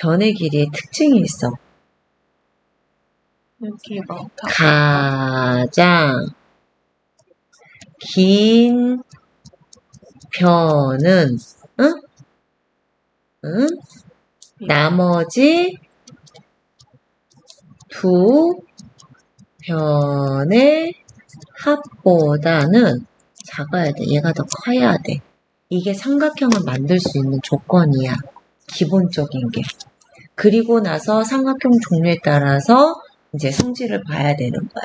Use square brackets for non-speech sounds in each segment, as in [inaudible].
변의 길이의 특징이 있어. 여기가 다 가장 긴 변은 응? 응? 나머지 두 변의 합보다는 작아야 돼. 얘가 더 커야 돼. 이게 삼각형을 만들 수 있는 조건이야. 기본적인 게. 그리고 나서 삼각형 종류에 따라서 이제 성질을 봐야 되는 거야.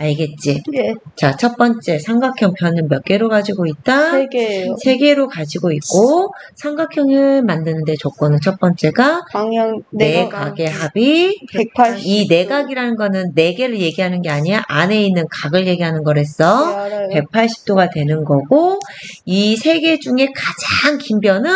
알겠지? 예, 자, 첫 번째 삼각형 변은 몇 개로 가지고 있다? 세 개예요. 세 개로 가지고 있고 삼각형을 만드는데 조건은 첫 번째가 방향 네 내각 각의 합이 180. 이 내각이라는 거는 네 개를 얘기하는 게 아니야. 안에 있는 각을 얘기하는 네, 거랬어. 알아요. 180도가 되는 거고 이 세 개 중에 가장 긴 변은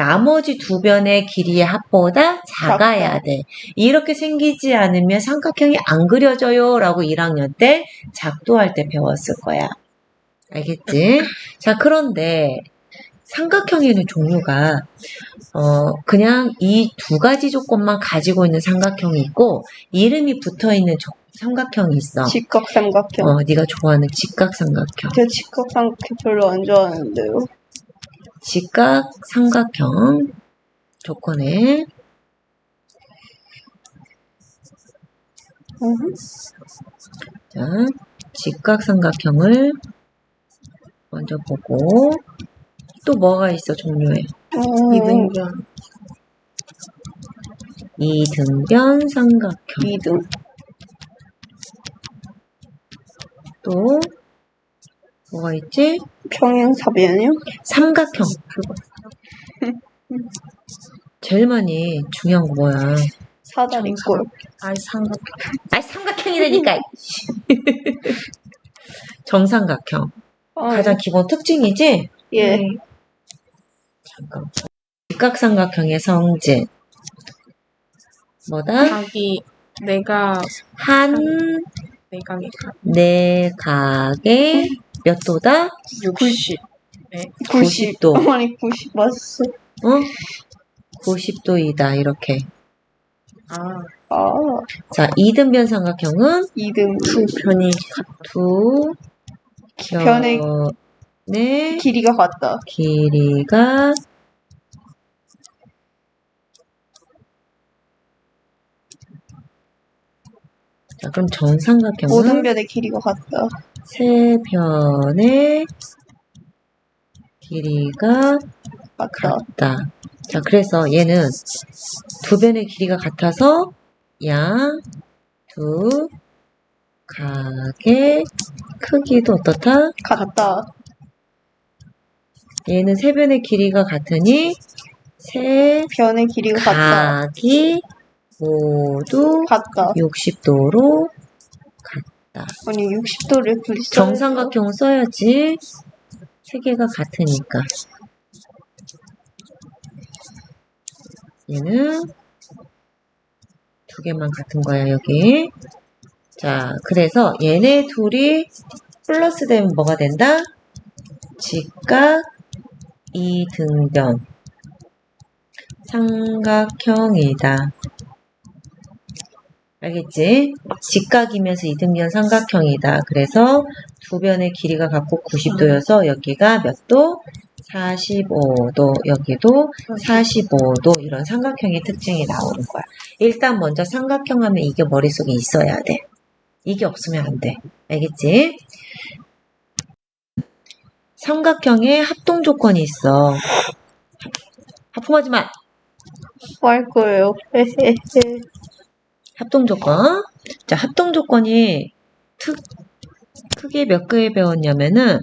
나머지 두 변의 길이의 합보다 작아야. 돼. 이렇게 생기지 않으면 삼각형이 안 그려져요. 라고 1학년 때 작도할 때 배웠을 거야. 알겠지? 자, 그런데 삼각형에는 종류가 어 그냥 이 두 가지 조건만 가지고 있는 삼각형이 있고 이름이 붙어 있는 삼각형이 있어. 직각 삼각형. 어, 네가 좋아하는 직각 삼각형. 저 직각 삼각형 별로 안 좋아하는데요. 직각 삼각형 조건에 음. 자, 직각 삼각형을 먼저 보고 또 뭐가 있어 종류에 음, 이등변 이등변 삼각형 이등. 또 뭐가 있지 평행사변이요? 삼각형 그거 [laughs] 제일 많이 중요한 거 뭐야 사다리꼴. 아이 삼각 아 삼각형이라니까 [laughs] 정삼각형 아, 가장 기본 특징이지 예. 네. 잠깐. 직각삼각형의 성질. 뭐다? 각이 내가 한 내각이 각 내각의 몇 도다? 60. 네. 90. 90도. 어머니 90 맞았어. 어? 90도이다. 이렇게. 아, 아, 자, 이등변 삼각형은 이등. 두 변이 두 변의 변의 길이가 같다. 길이가 자, 그럼 정삼각형은 모든 변의 길이가 같다. 세 변의 길이가 같다. 같다. 자, 그래서 얘는 두 변의 길이가 같아서 양, 두, 각의 크기도 어떻다? 같다. 얘는 세 변의 길이가 같으니 세 변의 길이가 같다. 각이 모두 같다. 60도로 같다. 아니 60도를 분리 정삼각형 써야지 세 개가 같으니까. 얘는 두 개만 같은 거야, 여기. 자, 그래서 얘네 둘이 플러스 되면 뭐가 된다? 직각 이등변 삼각형이다. 알겠지? 직각이면서 이등변 삼각형이다. 그래서 두 변의 길이가 같고 90도여서 여기가 몇 도? 45도, 여기도 45도 이런 삼각형의 특징이 나오는 거야. 일단 먼저 삼각형 하면 이게 머릿속에 있어야 돼. 이게 없으면 안 돼. 알겠지? 삼각형에 합동 조건이 있어. 하품하지 마! 뭐할 거예요? [laughs] [laughs] 합동 조건. 자, 합동 조건이 특, 크게 몇 개 배웠냐면은,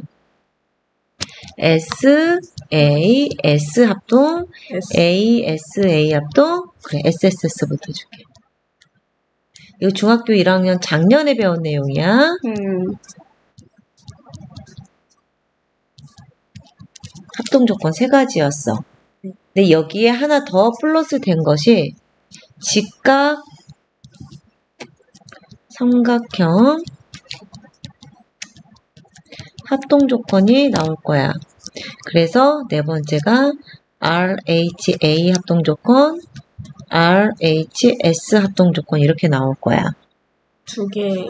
S, A, S 합동, S. A, S, A 합동, 그래, SSS부터 줄게. 이거 중학교 1학년 작년에 배운 내용이야. 음, 합동 조건 세 가지였어. 근데 여기에 하나 더 플러스 된 것이 직각 삼각형 합동 조건이 나올 거야. 그래서 네 번째가 RHA 합동 조건, RHS 합동 조건 이렇게 나올 거야. 두 개.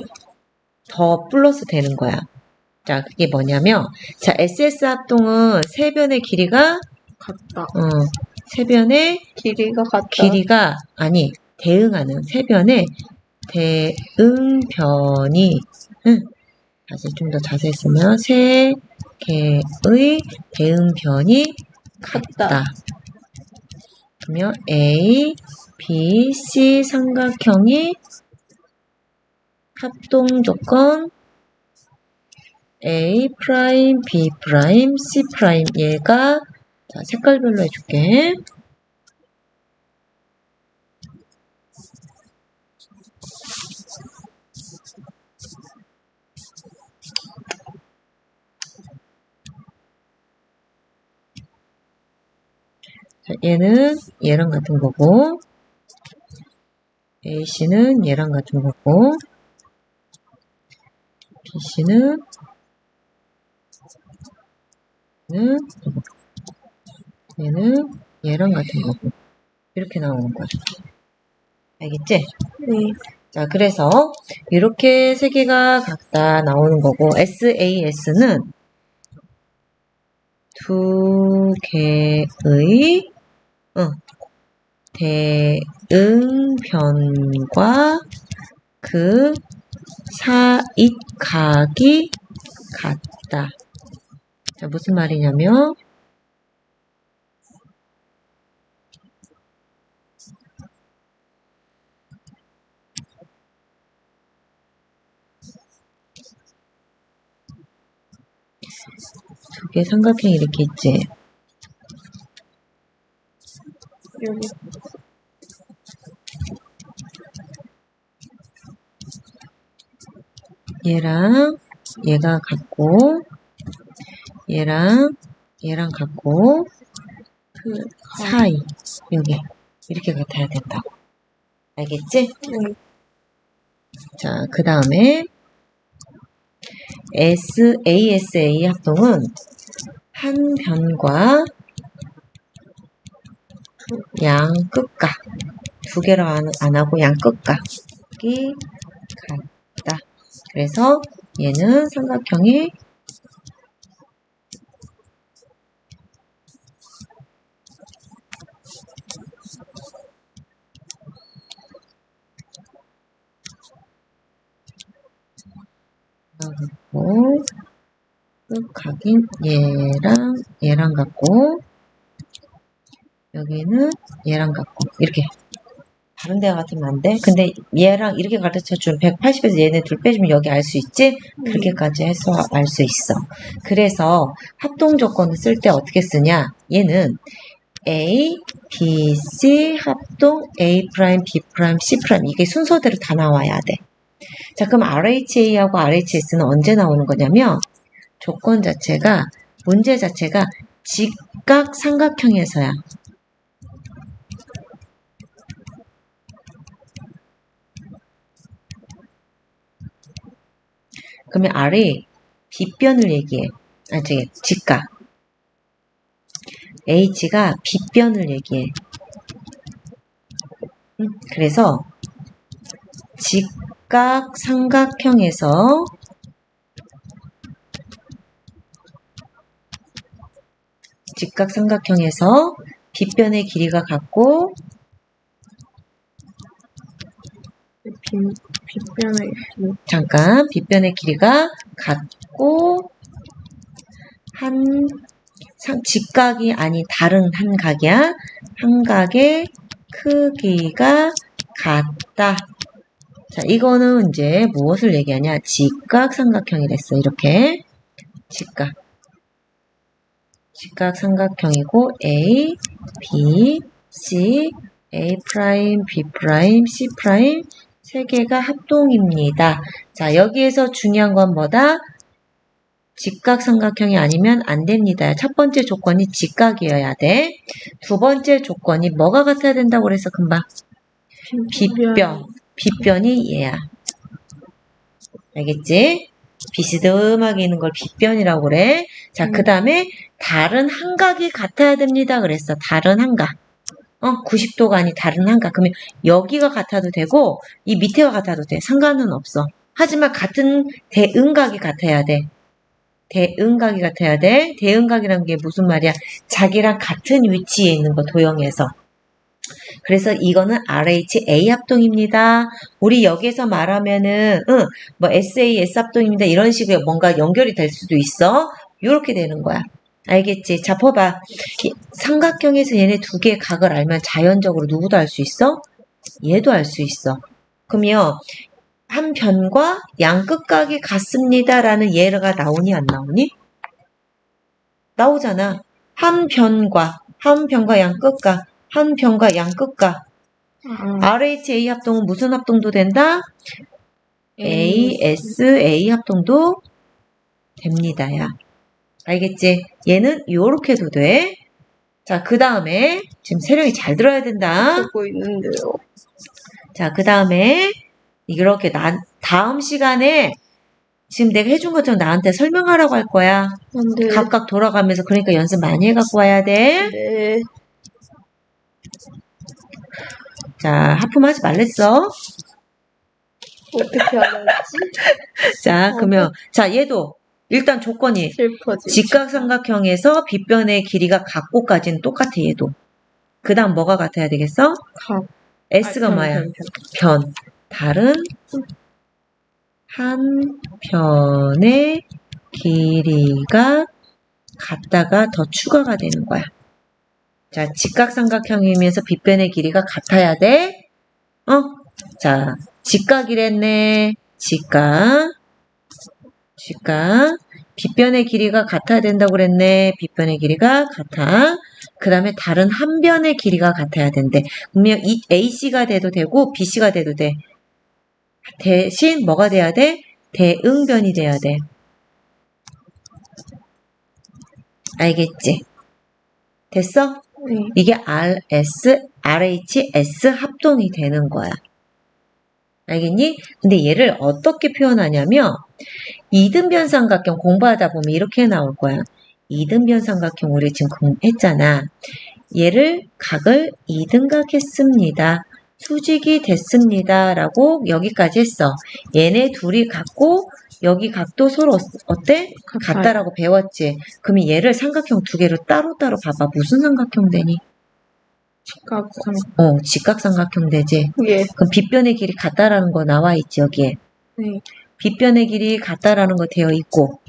더 플러스 되는 거야. 자, 그게 뭐냐면, 자, SS 합동은 세 변의 길이가, 같다. 어, 세 변의 길이가 같다. 길이가, 아니, 대응하는 세 변의 대응변이, 응, 다시 좀 더 자세히 쓰면, 세 개의 대응변이 같다. 그러면 A, B, C 삼각형이 합동 조건 A 프라임, B 프라임, C 프라임 얘가 자, 색깔별로 해줄게. 자, 얘는 얘랑 같은 거고, AC는 얘랑 같은 거고, BC는 얘는 얘는 얘랑 같은 거고 이렇게 나오는 거야. 알겠지? 네. 자, 그래서 이렇게 세 개가 각다 나오는 거고 SAS는 두 개의 응, 대응변과 그 사익각이 같다. 자, 무슨 말이냐면 두개 삼각형 이렇게 있지. 여기. 얘랑 얘가 같고 얘랑 얘랑 같고 그, 사이 여기 이렇게 같아야 된다고 알겠지? 네. 자그 다음에 SASA 합동은 한 변과 양 끝각 두 개로 안, 안 하고 양 끝각이 같다. 그래서 얘는 삼각형이 같고 끝각인 얘랑 얘랑 같고 여기는 얘랑 같고 이렇게 다른 데가 같으면 안 돼? 근데 얘랑 이렇게 가르쳐 준 180에서 얘네 둘 빼주면 여기 알 수 있지? 그렇게까지 해서 알 수 있어. 그래서 합동 조건을 쓸 때 어떻게 쓰냐? 얘는 A, B, C 합동 A 프라임, B 프라임, C 프라임 이게 순서대로 다 나와야 돼. 자, 그럼 RHA하고 RHS는 언제 나오는 거냐면 조건 자체가 문제 자체가 직각 삼각형에서야. 그러면 R이 빗변을 얘기해. 아, 저기, 직각. H가 빗변을 얘기해. 음, 그래서, 직각 삼각형에서 직각 삼각형에서 빗변의 길이가 같고 빈, 빗변의 길. 잠깐 빗변의 길이가 같고 한 상- 직각이 아닌 다른 한 각이야. 한 각의 크기가 같다. 자, 이거는 이제 무엇을 얘기하냐? 직각 삼각형이랬어. 이렇게 직각. 직각 삼각형이고 A, B, C, A B C 세 개가 합동입니다. 자, 여기에서 중요한 건 뭐다? 직각 삼각형이 아니면 안 됩니다. 첫 번째 조건이 직각이어야 돼. 두 번째 조건이 뭐가 같아야 된다고 그래서 금방 빗변. 빗변이 얘야. 알겠지? 비스듬하게 있는 걸 빗변이라고 그래. 자, 음. 그 다음에 다른 한각이 같아야 됩니다. 그랬어. 다른 한각. 어, 90도가 아닌 다른 한각. 그러면 여기가 같아도 되고, 이 밑에가 같아도 돼. 상관은 없어. 하지만 같은 대응각이 같아야 돼. 대응각이 같아야 돼. 대응각이란 게 무슨 말이야? 자기랑 같은 위치에 있는 거, 도형에서. 그래서 이거는 RHA 합동입니다. 우리 여기서 말하면은, 응, 뭐 SAS 합동입니다. 이런 식으로 뭔가 연결이 될 수도 있어. 이렇게 되는 거야. 알겠지? 자, 봐봐. 이 삼각형에서 얘네 두 개의 각을 알면 자연적으로 누구도 알 수 있어? 얘도 알 수 있어. 그러면 한 변과 양 끝각이 같습니다라는 예가 나오니 안 나오니? 나오잖아. 한 변과 한 변과 양 끝각 한 변과 양 끝각 아, RHA 합동은 무슨 합동도 된다? ASA 합동도 됩니다야. 알겠지? 얘는 요렇게도 돼. 자, 그 다음에 지금 세령이 잘 들어야 된다. 듣고 있는데요. 자, 그 다음에 이렇게 나, 다음 시간에 지금 내가 해준 것처럼 나한테 설명하라고 할 거야. 안 돼. 각각 돌아가면서 그러니까 연습 많이 해갖고 와야 돼. 네. 자, 하품하지 말랬어. 어떻게 알았지? [laughs] 자, 그러면 자 얘도 일단 조건이 슬퍼지. 직각삼각형에서 빗변의 길이가 같고까지는 똑같아 얘도. 그 다음 뭐가 같아야 되겠어? 각. S가 아, 뭐야? 편. 편. 다른 한 편의 길이가 같다가 더 추가가 되는 거야. 자, 직각삼각형이면서 빗변의 길이가 같아야 돼. 어? 자, 직각이랬네. 직각. 직각. 빗변의 길이가 같아야 된다고 그랬네. 빗변의 길이가 같아. 그 다음에 다른 한 변의 길이가 같아야 된대. 분명 이 AC가 돼도 되고 BC가 돼도 돼. 대신 뭐가 돼야 돼? 대응변이 돼야 돼. 알겠지? 됐어? 네. 이게 RS, RHS 합동이 되는 거야. 알겠니? 근데 얘를 어떻게 표현하냐면 이등변 삼각형 공부하다 보면 이렇게 나올 거야. 이등변 삼각형 우리 지금 공부했잖아. 얘를 각을 이등각 했습니다. 수직이 됐습니다. 라고 여기까지 했어. 얘네 둘이 같고 여기 각도 서로 어- 어때? 같다라고 배웠지. 그러면 얘를 삼각형 두 개로 따로따로 봐봐. 무슨 삼각형 되니? 직각 삼. 어, 직각삼각형 되지. 예. 그럼 빗변의 길이 같다라는 거 나와 있지, 여기에. 네. 빗변의 길이 같다라는 거 되어 있고.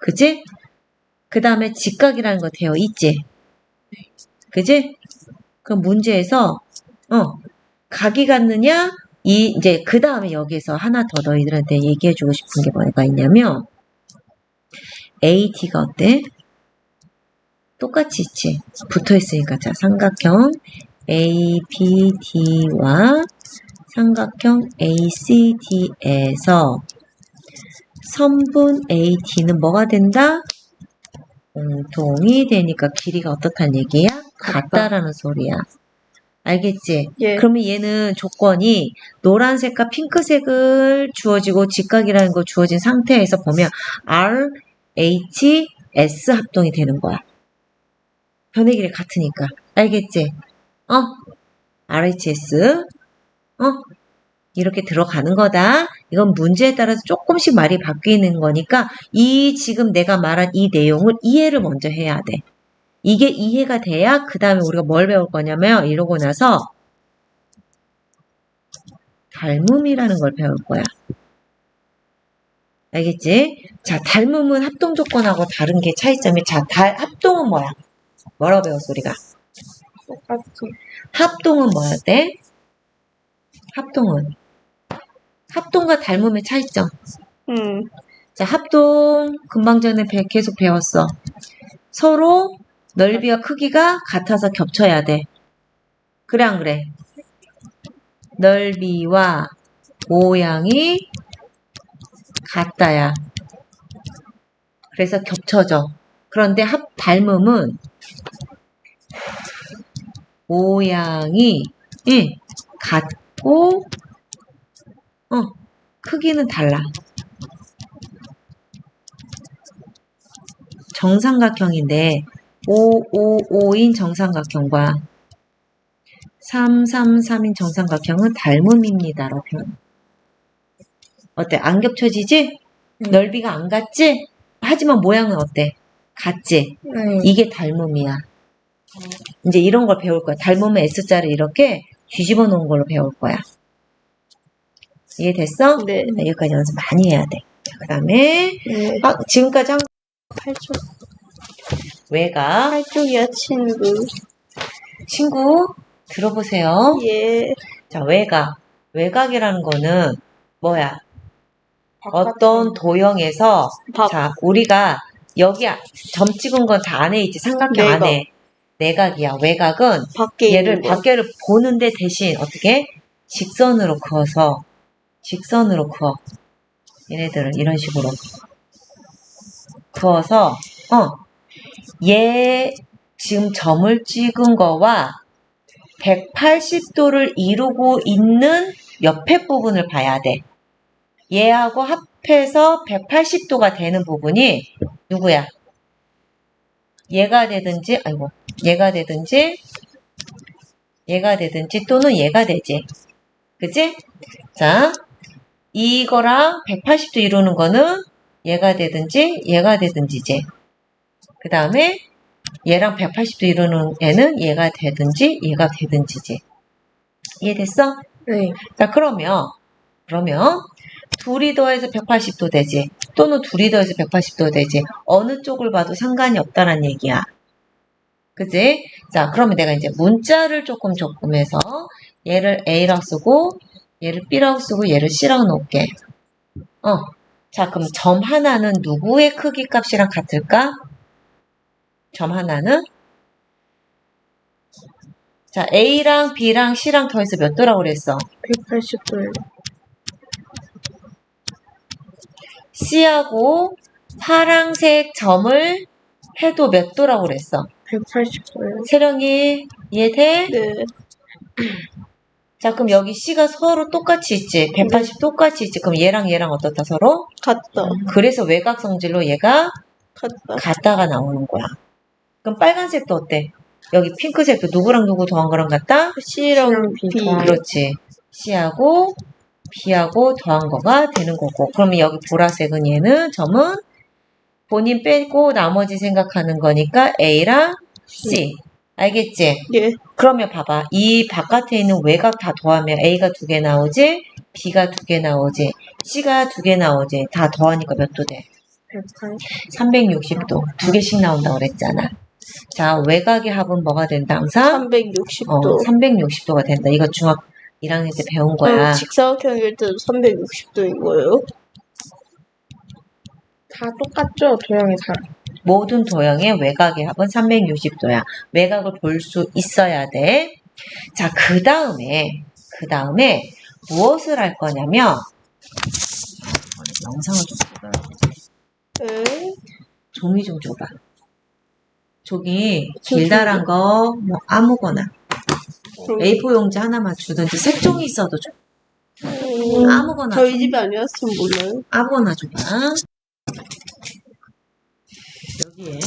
그지? 그 다음에 직각이라는 거 되어 있지. 그지? 그럼 문제에서, 어, 각이 같느냐? 이, 이제, 그 다음에 여기서 하나 더 너희들한테 얘기해주고 싶은 게 뭐가 있냐면, AT가 어때? 똑같이 있지. 붙어 있으니까. 자, 삼각형 ABD와 삼각형 ACD에서 선분 AD는 뭐가 된다? 공통이 되니까 길이가 어떻단 얘기야? 같다라는 소리야. 알겠지? 예. 그러면 얘는 조건이 노란색과 핑크색을 주어지고 직각이라는 거 주어진 상태에서 보면 R, H, S 합동이 되는 거야. 변의 길이 같으니까. 알겠지? 어? RHS. 어? 이렇게 들어가는 거다. 이건 문제에 따라서 조금씩 말이 바뀌는 거니까 이 지금 내가 말한 이 내용을 이해를 먼저 해야 돼. 이게 이해가 돼야 그 다음에 우리가 뭘 배울 거냐면 이러고 나서 닮음이라는 걸 배울 거야. 알겠지? 자, 닮음은 합동 조건하고 다른 게 차이점이 자, 달, 합동은 뭐야? 뭐라고 배웠어, 우리가? 똑같이. 합동은 뭐였대? 합동은 합동과 닮음의 차이점. 음. 자, 합동 금방 전에 배- 계속 배웠어. 서로 넓이와 크기가 같아서 겹쳐야 돼. 그래 안 그래? 넓이와 모양이 같다야. 그래서 겹쳐져. 그런데 합 닮음은 모양이 예, 같고 어, 크기는 달라. 정삼각형인데 5, 5, 5인 정삼각형과 3, 3, 3인 정삼각형은 닮음입니다로 표현. 어때? 안 겹쳐지지? 음. 넓이가 안 같지? 하지만 모양은 어때? 같지? 네. 이게 닮음이야. 이제 이런 걸 배울 거야. 닮음의 S자를 이렇게 뒤집어 놓은 걸로 배울 거야. 이해됐어? 네. 자, 여기까지 연습 많이 해야 돼. 그 다음에, 네. 아, 지금까지 한 팔쪽, 외가 팔쪽이야, 친구. 친구 들어보세요. 예. 자, 외곽. 외곽이라는 거는 뭐야? 어떤 도형에서 박, 자, 우리가 여기 아- 점 찍은 건 다 안에 있지. 삼각형 내각. 안에. 내각이야. 외곽은 밖에 얘를. 밖에를 보는데 대신 어떻게 직선으로 그어서 직선으로 그어 얘네들을 이런 식으로 그어서 어 얘 지금 점을 찍은 거와 180도를 이루고 있는 옆에 부분을 봐야 돼. 얘하고 합해서 180도가 되는 부분이 누구야? 얘가 되든지, 아이고, 얘가 되든지, 얘가 되든지, 또는 얘가 되지. 그치? 자, 이거랑 180도 이루는 거는 얘가 되든지, 얘가 되든지지. 그 다음에 얘랑 180도 이루는 애는 얘가 되든지, 얘가 되든지지. 이해됐어? 네. 자, 그러면, 그러면, 둘이 더해서 180도 되지. 또는 둘이 더해서 180도 되지. 어느 쪽을 봐도 상관이 없다는 얘기야. 그지? 자, 그러면 내가 이제 문자를 조금 조금 해서 얘를 A라고 쓰고, 얘를 B라고 쓰고, 얘를 C라고 놓을게. 어. 자, 그럼 점 하나는 누구의 크기 값이랑 같을까? 점 하나는? 자, A랑 B랑 C랑 더해서 몇 도라고 그랬어? 180도예요. C하고 파랑색 점을 해도 몇 도라고 그랬어? 180도예요. 세령이 이해돼? 네. 자, 그럼 여기 C가 서로 똑같이 있지. 180 똑같이 있지. 그럼 얘랑 얘랑 어떻다 서로? 같다. 그래서 외곽 성질로 얘가 같다. 같다가 나오는 거야. 그럼 빨간색도 어때? 여기 핑크색도 누구랑 누구 더한 거랑 같다? C랑 B. B. 그렇지. C하고 B하고 더한 거가 되는 거고. 그러면 여기 보라색은 얘는 점은 본인 빼고 나머지 생각하는 거니까 A랑 C. 알겠지? 예. 그러면 봐봐. 이 바깥에 있는 외곽 다 더하면 A가 두 개 나오지? B가 두 개 나오지? C가 두 개 나오지? 다 더하니까 몇 도 돼? 180. 360도. 두 개씩 나온다고 그랬잖아. 자, 외곽의 합은 뭐가 된다? 항상? 360도. 어, 360도가 된다. 이거 중학 1학년 때 배운 거야. 어, 직사각형일 때도 360도인 거예요? 다 똑같죠? 도형이 다. 모든 도형의 외곽의 합은 360도야. 외곽을 볼 수 있어야 돼. 자, 그 다음에, 그 다음에 무엇을 할 거냐면, 영상을 좀 찍어야 돼. 네. 종이 좀 줘봐. 저기 길다란 거, 뭐 아무거나. A4 용지 하나만 주든지 색종이 있어도 줘. 음, 아무거나. 저희 집이 아니었으면 몰라요. 아무거나 줘봐. 여기에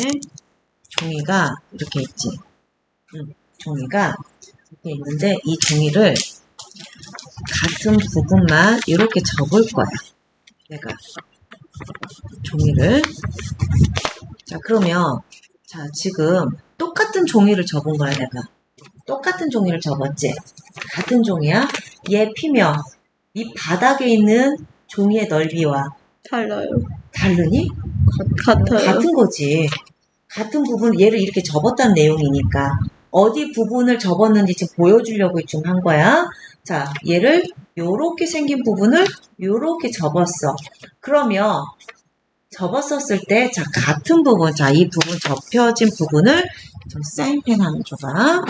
종이가 이렇게 있지. 응, 종이가 이렇게 있는데 이 종이를 같은 부분만 이렇게 접을 거야. 내가 종이를 자 그러면 자 지금 똑같은 종이를 접은 거야 내가 똑같은 종이를 접었지 같은 종이야 얘 피면 이 바닥에 있는 종이의 넓이와 달라요. 다르니? 같아요. 같은 거지. 같은 부분, 얘를 이렇게 접었다는 내용이니까. 어디 부분을 접었는지 지금 보여주려고 지금 한 거야. 자, 얘를 요렇게 생긴 부분을 요렇게 접었어. 그러면 접었었을 때, 자, 같은 부분, 자, 이 부분 접혀진 부분을 좀 사인펜 하나 줘봐.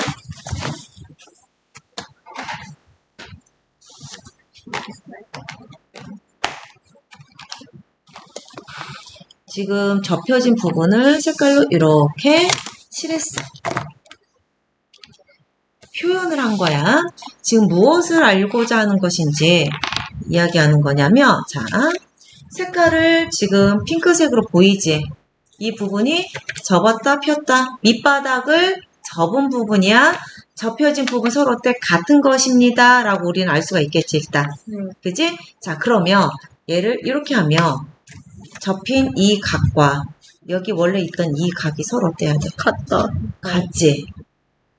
지금 접혀진 부분을 색깔로 이렇게 칠했어. 표현을 한 거야. 지금 무엇을 알고자 하는 것인지 이야기하는 거냐면, 자, 색깔을 지금 핑크색으로 보이지? 이 부분이 접었다 폈다 밑바닥을 접은 부분이야. 접혀진 부분 서로 어때? 같은 것입니다. 라고 우리는 알 수가 있겠지, 일단. 네. 그지? 자, 그러면 얘를 이렇게 하면 접힌 이 각과 여기 원래 있던 이 각이 서로 어때야 돼? 같다. 같지?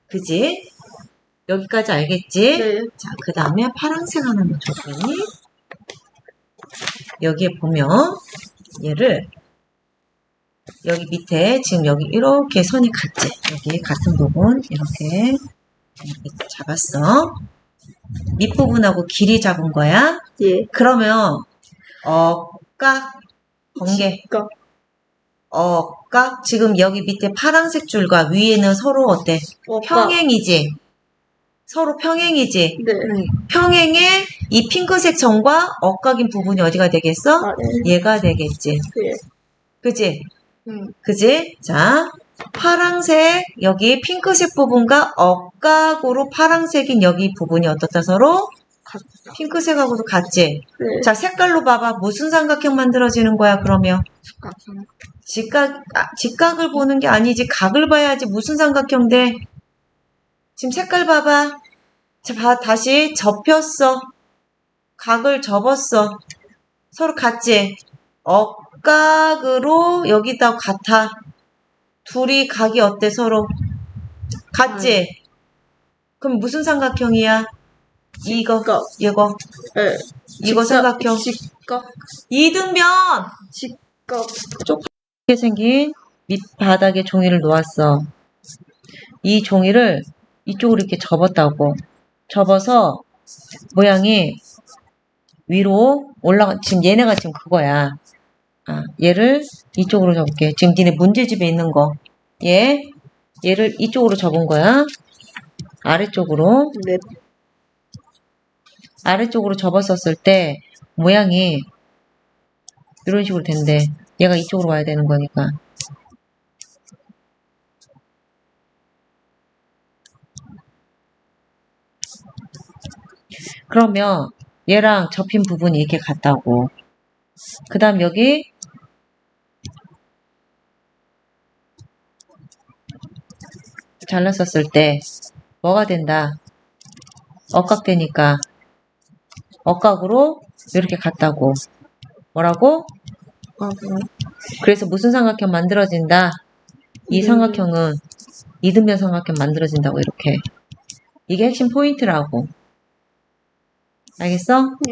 그지? 여기까지 알겠지? 네. 자, 그 다음에 파란색 하나만 줘보니 여기에 보면 얘를 여기 밑에 지금 여기 이렇게 선이 같지? 여기 같은 부분 이렇게 이렇게 잡았어. 밑부분하고 길이 잡은 거야. 예. 그러면 어깍 번개 각. 어깍 지금 여기 밑에 파란색 줄과 위에는 서로 어때? 평행이지. 서로 평행이지. 네. 평행의 이 핑크색 점과 엇각인 부분이 어디가 되겠어? 아래. 얘가 되겠지. 예. 그지? 음. 그지? 자, 파랑색, 여기 핑크색 부분과 엇각으로 파랑색인 여기 부분이 어떻다 서로? 같다. 핑크색하고도 같지? 네. 자, 색깔로 봐봐. 무슨 삼각형 만들어지는 거야, 그러면? 직각형. 직각, 아, 직각을 보는 게 아니지. 각을 봐야지. 무슨 삼각형 돼? 지금 색깔 봐봐. 자, 봐, 다시 접혔어. 각을 접었어. 서로 같지? 억각으로 여기다 같아. 둘이 각이 어때, 서로? 같지? 그럼 무슨 삼각형이야? 이거, 직각. 이거, 네. 이거 삼각형. 직각. 이등변! 직각. 이렇게 생긴 밑바닥에 종이를 놓았어. 이 종이를 이쪽으로 이렇게 접었다고. 접어서 모양이 위로 올라가, 지금 얘네가 지금 그거야. 아, 얘를 이쪽으로 접을게. 지금 니네 문제집에 있는 거. 얘, 얘를 이쪽으로 접은 거야. 아래쪽으로. 네. 아래쪽으로 접었었을 때 모양이 이런 식으로 된대. 얘가 이쪽으로 와야 되는 거니까. 그러면 얘랑 접힌 부분이 이렇게 같다고. 그 다음 여기 잘랐었을 때 뭐가 된다? 억각되니까 억각으로 이렇게 갔다고. 뭐라고? 아, 그래. 그래서 무슨 삼각형 만들어진다? 이 음. 삼각형은 이등변 삼각형 만들어진다고 이렇게. 이게 핵심 포인트라고. 알겠어?